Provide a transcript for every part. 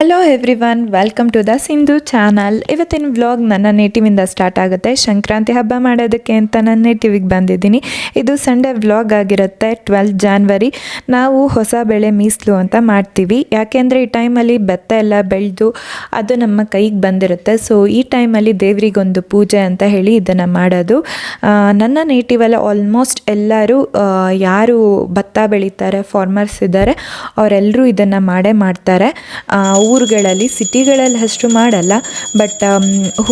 Hello everyone welcome to the Sindhu channel ಇವತ್ತಿನ vlog ನನ್ನ ನೇಟಿವಿಂದ ಸ್ಟಾರ್ಟ್ ಆಗುತ್ತೆ. ಸಂಕ್ರಾಂತಿ ಹಬ್ಬ ಮಾಡೋದಕ್ಕೆ ಅಂತ ನನ್ನ ನೇಟಿವಿಗೆ ಬಂದಿದ್ದೀನಿ. ಇದು ಸಂಡೇ ವ್ಲಾಗ್ ಆಗಿರುತ್ತೆ ಟ್ವೆಲ್ತ್ ಜಾನ್ವರಿ ನಾವು ಹೊಸ ಬೆಳೆ ಮೀಸಲು ಅಂತ ಮಾಡ್ತೀವಿ. ಯಾಕೆಂದರೆ ಈ ಟೈಮಲ್ಲಿ ಭತ್ತ ಎಲ್ಲ ಬೆಳೆದು ಅದು ನಮ್ಮ ಕೈಗೆ ಬಂದಿರುತ್ತೆ. ಸೊ ಈ ಟೈಮಲ್ಲಿ ದೇವರಿಗೊಂದು ಪೂಜೆ ಅಂತ ಹೇಳಿ ಇದನ್ನು ಮಾಡೋದು. ನನ್ನ ನೇಟಿವಲ್ಲಿ ಆಲ್ಮೋಸ್ಟ್ ಎಲ್ಲರೂ ಯಾರು ಭತ್ತ ಬೆಳೀತಾರೆ ಫಾರ್ಮರ್ಸ್ ಇದ್ದಾರೆ, ಅವರೆಲ್ಲರೂ ಇದನ್ನು ಮಾಡೇ ಮಾಡ್ತಾರೆ. ಊರುಗಳಲ್ಲಿ, ಸಿಟಿಗಳಲ್ಲಿ ಅಷ್ಟು ಮಾಡಲ್ಲ ಬಟ್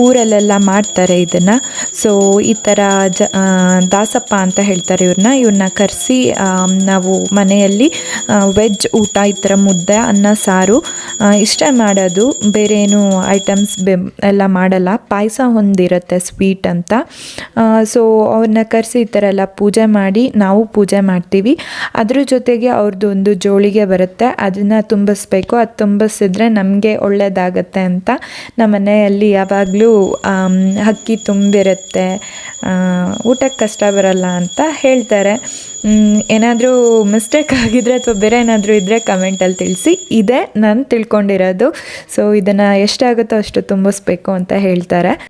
ಊರಲ್ಲೆಲ್ಲ ಮಾಡ್ತಾರೆ ಇದನ್ನು. ಸೊ ಈ ಥರ ಜ ದಾಸಪ್ಪ ಅಂತ ಹೇಳ್ತಾರೆ ಇವ್ರನ್ನ. ಇವ್ರನ್ನ ಕರೆಸಿ ನಾವು ಮನೆಯಲ್ಲಿ ವೆಜ್ ಊಟ, ಈ ಥರ ಮುದ್ದೆ, ಅನ್ನ, ಸಾರು ಇಷ್ಟೇ ಮಾಡೋದು ಬೇರೆ ಏನು ಐಟಮ್ಸ್ ಬೆ, ಎಲ್ಲ ಮಾಡಲ್ಲ. ಪಾಯಸ ಹೊಂದಿರುತ್ತೆ ಸ್ವೀಟ್ ಅಂತ. ಸೊ ಅವ್ರನ್ನ ಕರೆಸಿ ಈ ಥರ ಎಲ್ಲ ಪೂಜೆ ಮಾಡಿ ನಾವು ಪೂಜೆ ಮಾಡ್ತೀವಿ. ಅದ್ರ ಜೊತೆಗೆ ಅವ್ರದ್ದು ಒಂದು ಜೋಳಿಗೆ ಬರುತ್ತೆ. ಅದನ್ನು ತುಂಬಿಸ್ಬೇಕು. ಅದು ತುಂಬಿಸಿದ್ರೆ ನಮಗೆ ಒಳ್ಳೆಯದಾಗತ್ತೆ ಅಂತ. ನಮ್ಮ ಮನೆಯಲ್ಲಿ ಯಾವಾಗಲೂ ಅಕ್ಕಿ ತುಂಬಿರುತ್ತೆ. ಊಟಕ್ಕೆ ಕಷ್ಟ ಬರಲ್ಲ ಅಂತ ಹೇಳ್ತಾರೆ. ಏನಾದರೂ ಮಿಸ್ಟೇಕ್ ಆಗಿದ್ರೆ ಅಥವಾ ಬೇರೆ ಏನಾದರೂ ಇದ್ದರೆ ಕಮೆಂಟಲ್ಲಿ ತಿಳಿಸಿ. ಇದೆ, ನಾನು ತಿಳ್ಕೊಂಡಿರೋದು. ಸೊ ಇದನ್ನು ಎಷ್ಟಾಗುತ್ತೋ ಅಷ್ಟು ತುಂಬಿಸ್ಬೇಕು ಅಂತ ಹೇಳ್ತಾರೆ.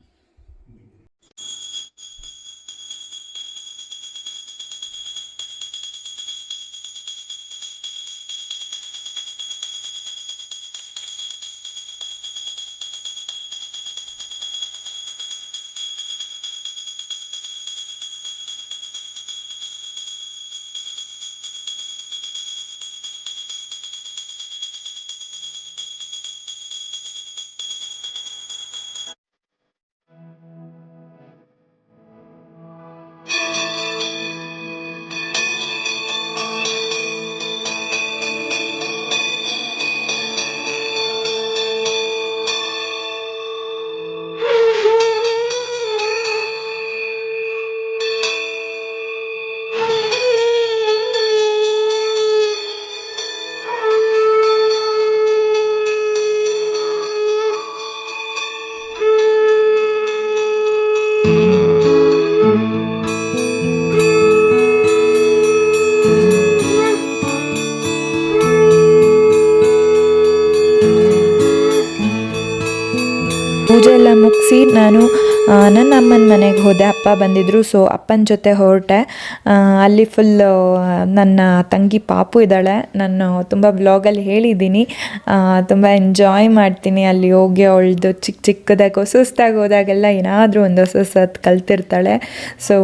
ಪೂಜೆ ಎಲ್ಲ ಮುಗಿಸಿ ನಾನು ನನ್ನ ಅಮ್ಮನ ಮನೆಗೆ ಹೋದೆ. ಅಪ್ಪ ಬಂದಿದ್ದರು ಸೊ ಅಪ್ಪನ ಜೊತೆ ಹೊರಟೆ. ಅಲ್ಲಿ ಫುಲ್ ನನ್ನ ತಂಗಿ ಪಾಪು ಇದ್ದಾಳೆ. ನಾನು ತುಂಬ ಬ್ಲಾಗಲ್ಲಿ ಹೇಳಿದ್ದೀನಿ. ತುಂಬ ಎಂಜಾಯ್ ಮಾಡ್ತೀನಿ. ಅಲ್ಲಿ ಹೋಗಿ ಅವಳದು ಚಿಕ್ಕ ಚಿಕ್ಕದಾಗಿ ಹೊಸ ಹೊಸ್ದಾಗಿ ಹೋದಾಗೆಲ್ಲ ಏನಾದರೂ ಒಂದು ಹೊಸ ಹೊಸದು ಕಲ್ತಿರ್ತಾಳೆ. ಸೊ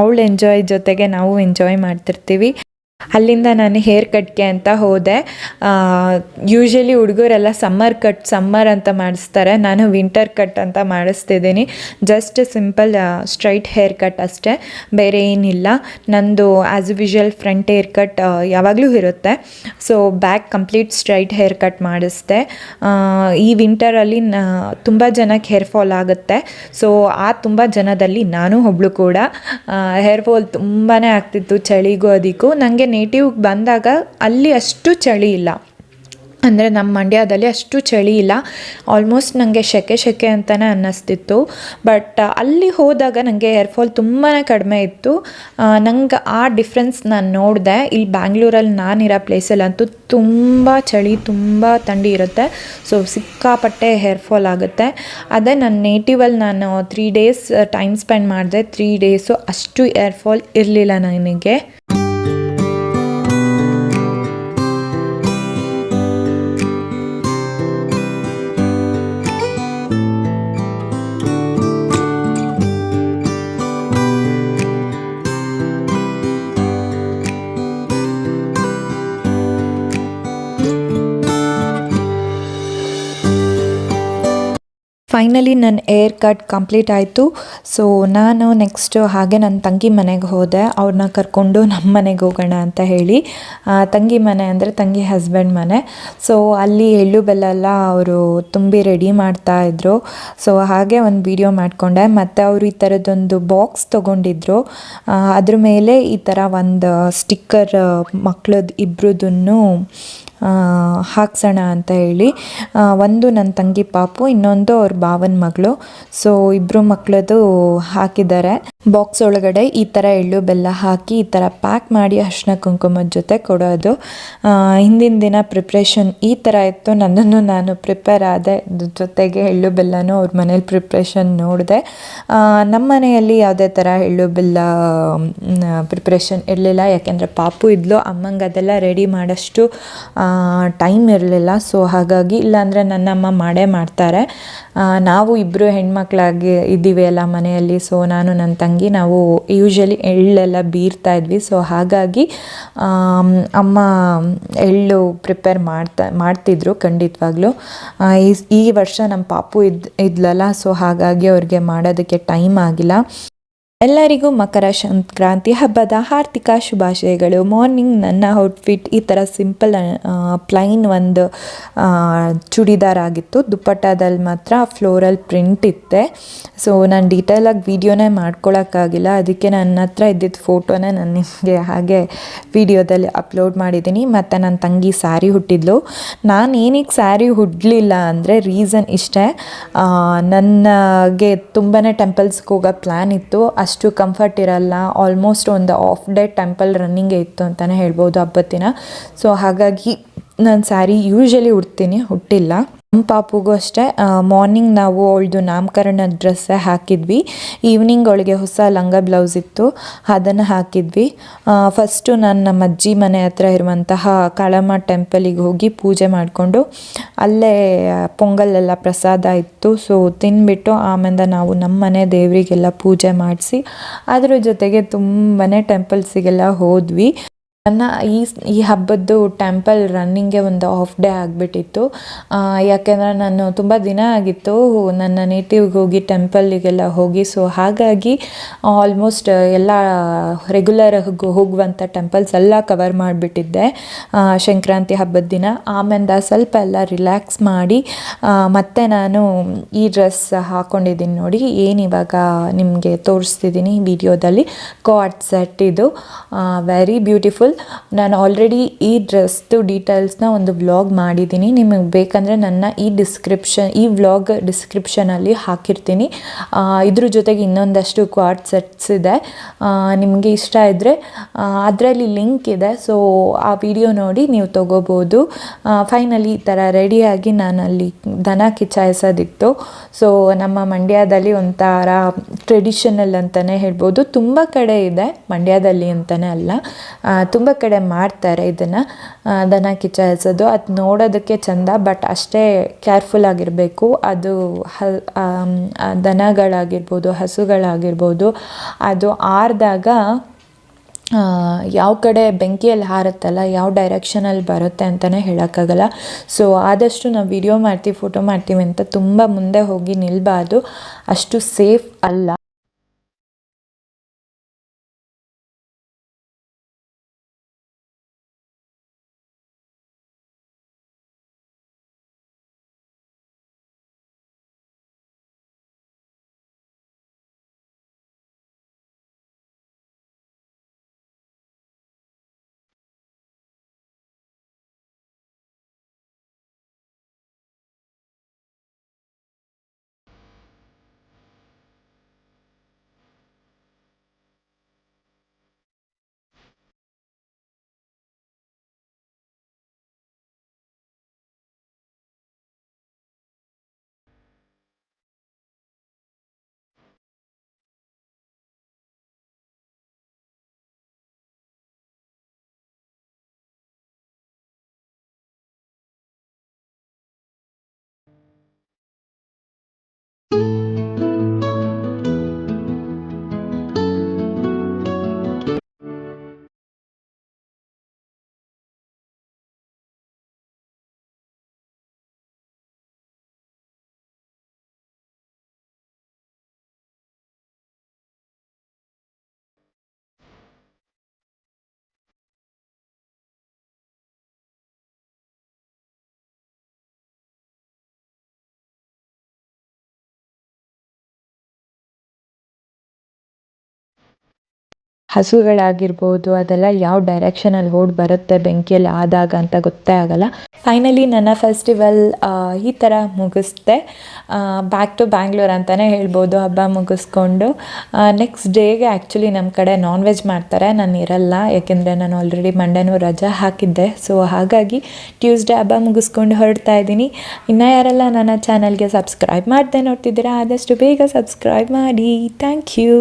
ಅವಳು ಎಂಜಾಯ್ ಜೊತೆಗೆ ನಾವು ಎಂಜಾಯ್ ಮಾಡ್ತಿರ್ತೀವಿ. ಅಲ್ಲಿಂದ ನಾನು ಹೇರ್ ಕಟ್ಗೆ ಅಂತ ಹೋದೆ. ಯೂಶ್ವಲಿ ಹುಡುಗರೆಲ್ಲ ಸಮ್ಮರ್ ಕಟ್ ಸಮ್ಮರ್ ಅಂತ ಮಾಡಿಸ್ತಾರೆ. ನಾನು ವಿಂಟರ್ ಕಟ್ ಅಂತ ಮಾಡಿಸ್ತಿದ್ದೀನಿ. Just simple straight hair cut ಅಷ್ಟೇ. ಬೇರೆ ಏನಿಲ್ಲ. ನಂದು as usual front hair cut ಯಾವಾಗಲೂ ಇರುತ್ತೆ. So back complete straight hair cut ಮಾಡಿಸ್ದೆ. ಈ ವಿಂಟರಲ್ಲಿ ನ ತುಂಬ ಜನಕ್ಕೆ ಹೇರ್ ಫಾಲ್ ಆಗುತ್ತೆ. ಸೊ ಆ ತುಂಬ ಜನದಲ್ಲಿ ನಾನು ಒಬ್ಳು ಕೂಡ. ಹೇರ್ ಫಾಲ್ ತುಂಬಾ ಆಗ್ತಿತ್ತು ಚಳಿಗೂ ಅದಕ್ಕೂ. ನನಗೆ ನೇಟಿವ್ಗೆ ಬಂದಾಗ ಅಲ್ಲಿ ಅಷ್ಟು ಚಳಿ ಇಲ್ಲ. ಅಂದರೆ ನಮ್ಮ ಮಂಡ್ಯದಲ್ಲಿ ಅಷ್ಟು ಚಳಿ ಇಲ್ಲ. ಆಲ್ಮೋಸ್ಟ್ ನನಗೆ ಶೆಕೆ ಶೆಕೆ ಅಂತಲೇ ಅನ್ನಿಸ್ತಿತ್ತು. ಬಟ್ ಅಲ್ಲಿ ಹೋದಾಗ ನನಗೆ ಏರ್ಫಾಲ್ ಫಾಲ್ ತುಂಬಾ ಕಡಿಮೆ ಇತ್ತು. ನಂಗೆ ಆ ಡಿಫ್ರೆನ್ಸ್ ನಾನು ನೋಡಿದೆ. ಇಲ್ಲಿ ಬ್ಯಾಂಗ್ಳೂರಲ್ಲಿ ನಾನಿರೋ ಪ್ಲೇಸಲ್ಲಂತೂ ತುಂಬ ಚಳಿ, ತುಂಬ ಥಂಡಿ ಇರುತ್ತೆ. ಸೊ ಸಿಕ್ಕಾಪಟ್ಟೆ ಹೇರ್ ಫಾಲ್ ಆಗುತ್ತೆ. ಅದೇ ನನ್ನ ನೇಟಿವಲ್ಲಿ ನಾನು ತ್ರೀ ಡೇಸ್ ಟೈಮ್ ಸ್ಪೆಂಡ್ ಮಾಡಿದೆ. ತ್ರೀ ಡೇಸು ಅಷ್ಟು ಏರ್ಫಾಲ್ ಇರಲಿಲ್ಲ ನನಗೆ. ಫೈನಲಿ ನನ್ನ ಏರ್ ಕಟ್ ಕಂಪ್ಲೀಟ್ ಆಯಿತು. ಸೊ ನಾನು ನೆಕ್ಸ್ಟು ಹಾಗೆ ನನ್ನ ತಂಗಿ ಮನೆಗೆ ಹೋದೆ. ಅವ್ರನ್ನ ಕರ್ಕೊಂಡು ನಮ್ಮ ಮನೆಗೆ ಹೋಗೋಣ ಅಂತ ಹೇಳಿ. ತಂಗಿ ಮನೆ ಅಂದರೆ ತಂಗಿ ಹಸ್ಬೆಂಡ್ ಮನೆ. ಸೊ ಅಲ್ಲಿ ಎಳ್ಳು ಬೆಲ್ಲ ಎಲ್ಲ ಅವರು ತುಂಬಿ ರೆಡಿ ಮಾಡ್ತಾ ಇದ್ರು. ಸೊ ಹಾಗೆ ಒಂದು ವಿಡಿಯೋ ಮಾಡಿಕೊಂಡೆ. ಮತ್ತು ಅವರು ಈ ಥರದ್ದೊಂದು ಬಾಕ್ಸ್ ತೊಗೊಂಡಿದ್ರು. ಅದ್ರ ಮೇಲೆ ಈ ಥರ ಒಂದು ಸ್ಟಿಕ್ಕರ್ ಮಕ್ಳದ್ದು ಇಬ್ರದನ್ನು ಹಾಕ್ಸೋಣ ಅಂತ ಹೇಳಿ ಒಂದು ನನ್ನ ತಂಗಿ ಪಾಪು, ಇನ್ನೊಂದು ಅವ್ರ ಭಾವನ ಮಗಳು. ಸೊ ಇಬ್ಬರು ಮಕ್ಕಳದು ಹಾಕಿದ್ದಾರೆ. ಬಾಕ್ಸ್ ಒಳಗಡೆ ಈ ಥರ ಎಳ್ಳು ಬೆಲ್ಲ ಹಾಕಿ ಈ ಥರ ಪ್ಯಾಕ್ ಮಾಡಿ ಅರ್ಶಿನ ಕುಂಕುಮದ ಜೊತೆ ಕೊಡೋದು. ಹಿಂದಿನ ದಿನ ಪ್ರಿಪ್ರೇಷನ್ ಈ ಥರ ಇತ್ತು. ನನ್ನನ್ನು ನಾನು ಪ್ರಿಪೇರ್ ಆದೆ ಜೊತೆಗೆ ಎಳ್ಳು ಬೆಲ್ಲನೂ ಅವ್ರ ಮನೇಲಿ ಪ್ರಿಪ್ರೇಷನ್ ನೋಡಿದೆ. ನಮ್ಮ ಮನೆಯಲ್ಲಿ ಯಾವುದೇ ಥರ ಎಳ್ಳು ಬೆಲ್ಲ ಪ್ರಿಪ್ರೇಷನ್ ಇರಲಿಲ್ಲ. ಯಾಕೆಂದರೆ ಪಾಪು ಇದ್ಲು, ಅಮ್ಮಂಗೆ ಅದೆಲ್ಲ ರೆಡಿ ಮಾಡೋಷ್ಟು ಟೈಮ್ ಇರಲಿಲ್ಲ. ಸೊ ಹಾಗಾಗಿ ಇಲ್ಲಾಂದರೆ ನನ್ನಮ್ಮ ಮಾಡೇ ಮಾಡ್ತಾರೆ. ನಾವು ಇಬ್ಬರು ಹೆಣ್ಮಕ್ಳಾಗಿ ಇದ್ದೀವಿ ಎಲ್ಲ ಮನೆಯಲ್ಲಿ. ಸೊ ನಾನು ನನ್ನ ತಂಗಿ, ನಾವು ಯೂಶ್ವಲಿ ಎಳ್ಳೆಲ್ಲ ಬೀರ್ತಾ ಇದ್ವಿ. ಸೊ ಹಾಗಾಗಿ ಅಮ್ಮ ಎಳ್ಳು ಪ್ರಿಪೇರ್ ಮಾಡ್ತಾ, ಮಾಡ್ತಿದ್ರು ಖಂಡಿತವಾಗ್ಲೂ. ಈ ವರ್ಷ ನಮ್ಮ ಪಾಪು ಇದ್, ಇದ್ಲಲ್ಲ. ಸೊ ಹಾಗಾಗಿ ಅವ್ರಿಗೆ ಮಾಡೋದಕ್ಕೆ ಟೈಮ್ ಆಗಿಲ್ಲ. ಎಲ್ಲರಿಗೂ ಮಕರ ಸಂಕ್ರಾಂತಿ, ಹಬ್ಬದ ಆರ್ಥಿಕ ಶುಭಾಶಯಗಳು. ಮಾರ್ನಿಂಗ್ ನನ್ನ ಔಟ್ಫಿಟ್ ಈ ಥರ ಸಿಂಪಲ್ ಪ್ಲೈನ್ ಒಂದು ಚೂಡಿದಾರ್ ಆಗಿತ್ತು. ದುಪ್ಪಟ್ಟದಲ್ಲಿ ಮಾತ್ರ ಫ್ಲೋರಲ್ ಪ್ರಿಂಟ್ ಇತ್ತೆ. ಸೊ ನಾನು ಡೀಟೇಲಾಗಿ ವೀಡಿಯೋನೇ ಮಾಡ್ಕೊಳ್ಳೋಕ್ಕಾಗಿಲ್ಲ ಅದಕ್ಕೆ ನನ್ನ ಹತ್ರ ಇದ್ದಿದ್ದ ಫೋಟೋನೇ ನಾನು ನಿಮಗೆ ಹಾಗೆ ವಿಡಿಯೋದಲ್ಲಿ ಅಪ್ಲೋಡ್ ಮಾಡಿದ್ದೀನಿ. ಮತ್ತು ನನ್ನ ತಂಗಿ ಸ್ಯಾರಿ ಹುಟ್ಟಿದ್ಲು. ನಾನು ಏನಕ್ಕೆ ಸ್ಯಾರಿ ಹುಡ್ಲಿಲ್ಲ ಅಂದರೆ ರೀಸನ್ ಇಷ್ಟೇ ನನಗೆ ತುಂಬಾ ಟೆಂಪಲ್ಸ್ಗೆ ಹೋಗೋ ಪ್ಲ್ಯಾನ್ ಇತ್ತು. ಅಷ್ಟು ಕಂಫರ್ಟ್ ಇರಲ್ಲ. ಆಲ್ಮೋಸ್ಟ್ ಒಂದು ಆಫ್ ಡೇ ಟೆಂಪಲ್ ರನ್ನಿಂಗ್ ಇತ್ತು ಅಂತಲೇ ಹೇಳ್ಬೋದು ಹಬ್ಬದ ದಿನ. ಸೊ ಹಾಗಾಗಿ ನಾನು ಸ್ಯಾರಿ ಯೂಶ್ವಲಿ ಉಡ್ತೀನಿ, ಹುಟ್ಟಿಲ್ಲ. ನಮ್ಮ ಪಾಪುಗೂ ಅಷ್ಟೇ ಮಾರ್ನಿಂಗ್ ನಾವು ಅವಳದು ನಾಮಕರಣ ಡ್ರೆಸ್ಸೇ ಹಾಕಿದ್ವಿ. ಈವ್ನಿಂಗ್ ಅವಳಿಗೆ ಹೊಸ ಲಂಗ ಬ್ಲೌಸ್ ಇತ್ತು, ಅದನ್ನು ಹಾಕಿದ್ವಿ. ಫಸ್ಟು ನಾನು ನಮ್ಮ ಅಜ್ಜಿ ಮನೆ ಹತ್ರ ಇರುವಂತಹ ಕಾಳಮ್ಮ ಟೆಂಪಲಿಗೆ ಹೋಗಿ ಪೂಜೆ ಮಾಡಿಕೊಂಡು, ಅಲ್ಲೇ ಪೊಂಗಲೆಲ್ಲ ಪ್ರಸಾದ ಇತ್ತು. ಸೊ ತಿನ್ಬಿಟ್ಟು ಆಮೇಲೆ ನಾವು ನಮ್ಮ ಮನೆ ದೇವರಿಗೆಲ್ಲ ಪೂಜೆ ಮಾಡಿಸಿ, ಅದ್ರ ಜೊತೆಗೆ ತುಂಬಾ ಟೆಂಪಲ್ಸಿಗೆಲ್ಲ ಹೋದ್ವಿ. ನನ್ನ ಈ ಈ ಹಬ್ಬದ್ದು ಟೆಂಪಲ್ ರನ್ನಿಂಗ್ಗೆ ಒಂದು ಆಫ್ ಡೇ ಆಗಿಬಿಟ್ಟಿತ್ತು. ಯಾಕೆಂದರೆ ನಾನು ತುಂಬ ದಿನ ಆಗಿತ್ತು ನನ್ನ ನೇಟಿವ್ಗೆ ಹೋಗಿ ಟೆಂಪಲ್ಲಿಗೆಲ್ಲ ಹೋಗಿ. ಸೊ ಹಾಗಾಗಿ ಆಲ್ಮೋಸ್ಟ್ ಎಲ್ಲ ರೆಗ್ಯುಲರ್ ಹೋಗುವಂಥ ಟೆಂಪಲ್ಸ್ ಎಲ್ಲ ಕವರ್ ಮಾಡಿಬಿಟ್ಟಿದ್ದೆ ಸಂಕ್ರಾಂತಿ ಹಬ್ಬದ ದಿನ. ಆಮೇಲೆ ಸ್ವಲ್ಪ ಎಲ್ಲ ರಿಲ್ಯಾಕ್ಸ್ ಮಾಡಿ ಮತ್ತೆ ನಾನು ಈ ಡ್ರೆಸ್ ಹಾಕ್ಕೊಂಡಿದ್ದೀನಿ ನೋಡಿ. ಏನು ಇವಾಗ ನಿಮಗೆ ತೋರಿಸ್ತಿದ್ದೀನಿ ವಿಡಿಯೋದಲ್ಲಿ ಕಾಟ್ ಸೆಟ್ ಇದು. ವೆರಿ ಬ್ಯೂಟಿಫುಲ್ ನಾನು ಆಲ್ರೆಡಿ ಈ ಡ್ರೆಸ್ದು ಡೀಟೇಲ್ಸ್ನ ಒಂದು ವ್ಲಾಗ್ ಮಾಡಿದ್ದೀನಿ. ನಿಮಗೆ ಬೇಕಂದರೆ ನನ್ನ ಈ ಡಿಸ್ಕ್ರಿಪ್ಷನ್ ಈ ವ್ಲಾಗ್ ಡಿಸ್ಕ್ರಿಪ್ಷನಲ್ಲಿ ಹಾಕಿರ್ತೀನಿ. ಇದ್ರ ಜೊತೆಗೆ ಇನ್ನೊಂದಷ್ಟು ಕ್ವಾಡ್ ಸೆಟ್ಸ್ ಇದೆ. ನಿಮಗೆ ಇಷ್ಟ ಇದ್ದರೆ ಅದರಲ್ಲಿ ಲಿಂಕ್ ಇದೆ. ಸೊ ಆ ವಿಡಿಯೋ ನೋಡಿ ನೀವು ತೊಗೋಬೋದು. ಫೈನಲಿ ಈ ಥರ ರೆಡಿಯಾಗಿ ನಾನು ಅಲ್ಲಿ ದನ ಕಿಚಾಯಿಸೋದಿತ್ತು ಸೊ ನಮ್ಮ ಮಂಡ್ಯದಲ್ಲಿ ಒಂಥರ ಟ್ರೆಡಿಷನಲ್ ಅಂತಲೇ ಹೇಳ್ಬೋದು. ತುಂಬ ಕಡೆ ಇದೆ, ಮಂಡ್ಯದಲ್ಲಿ ಅಂತಲೇ ಅಲ್ಲ. ತುಂಬ ಕಡೆ ಮಾಡ್ತಾರೆ ಇದನ್ನು. ದನ ಕಿಚಾಯಿಸೋದು ಅದು ನೋಡೋದಕ್ಕೆ ಚೆಂದ, ಬಟ್ ಅಷ್ಟೇ ಕೇರ್ಫುಲ್ ಆಗಿರಬೇಕು. ಅದು ಹ ದನಗಳಾಗಿರ್ಬೋದು, ಹಸುಗಳಾಗಿರ್ಬೋದು. ಅದು ಆರಿದಾಗ ಯಾವ ಕಡೆ ಬೆಂಕಿಯಲ್ಲಿ ಹಾರುತ್ತಲ್ಲ, ಯಾವ ಡೈರೆಕ್ಷನಲ್ಲಿ ಬರುತ್ತೆ ಅಂತಲೇ ಹೇಳೋಕ್ಕಾಗಲ್ಲ. ಸೊ ಆದಷ್ಟು ನಾವು ವಿಡಿಯೋ ಮಾಡ್ತೀವಿ ಫೋಟೋ ಮಾಡ್ತೀವಿ ಅಂತ ತುಂಬ ಮುಂದೆ ಹೋಗಿ ನಿಲ್ಲಬಾರ್ದು ಅಷ್ಟು ಸೇಫ್ ಅಲ್ಲ. ಹಸುಗಳಾಗಿರ್ಬೋದು, ಅದೆಲ್ಲ ಯಾವ ಡೈರೆಕ್ಷನಲ್ಲಿ ಓಡ್ ಬರುತ್ತೆ, ಬೆಂಕಿಯಲ್ಲಿ ಆದಾಗ ಅಂತ ಗೊತ್ತೇ ಆಗಲ್ಲ. ಫೈನಲಿ ನನ್ನ ಫೆಸ್ಟಿವಲ್ ಈ ಥರ ಮುಗಿಸ್ದೆ. ಬ್ಯಾಕ್ ಟು ಬ್ಯಾಂಗ್ಳೂರ್ ಅಂತಲೇ ಹೇಳ್ಬೋದು, ಹಬ್ಬ ಮುಗಿಸ್ಕೊಂಡು. ನೆಕ್ಸ್ಟ್ ಡೇಗೆ ಆ್ಯಕ್ಚುಲಿ ನಮ್ಮ ಕಡೆ ನಾನ್ ವೆಜ್ ಮಾಡ್ತಾರೆ, ನಾನು ಇರಲ್ಲ, ಯಾಕೆಂದರೆ ನಾನು ಆಲ್ರೆಡಿ ಮಂಡೇನೂ ರಜಾ ಹಾಕಿದ್ದೆ. ಸೊ ಹಾಗಾಗಿ ಟ್ಯೂಸ್ಡೇ ಹಬ್ಬ ಮುಗಿಸ್ಕೊಂಡು ಹೊರಡ್ತಾ ಇದ್ದೀನಿ. ಇನ್ನು ಯಾರೆಲ್ಲ ನನ್ನ ಚಾನಲ್ಗೆ ಸಬ್ಸ್ಕ್ರೈಬ್ ಮಾಡದೆ ನೋಡ್ತಿದ್ದೀರಾ, ಆದಷ್ಟು ಬೇಗ ಸಬ್ಸ್ಕ್ರೈಬ್ ಮಾಡಿ. Thank you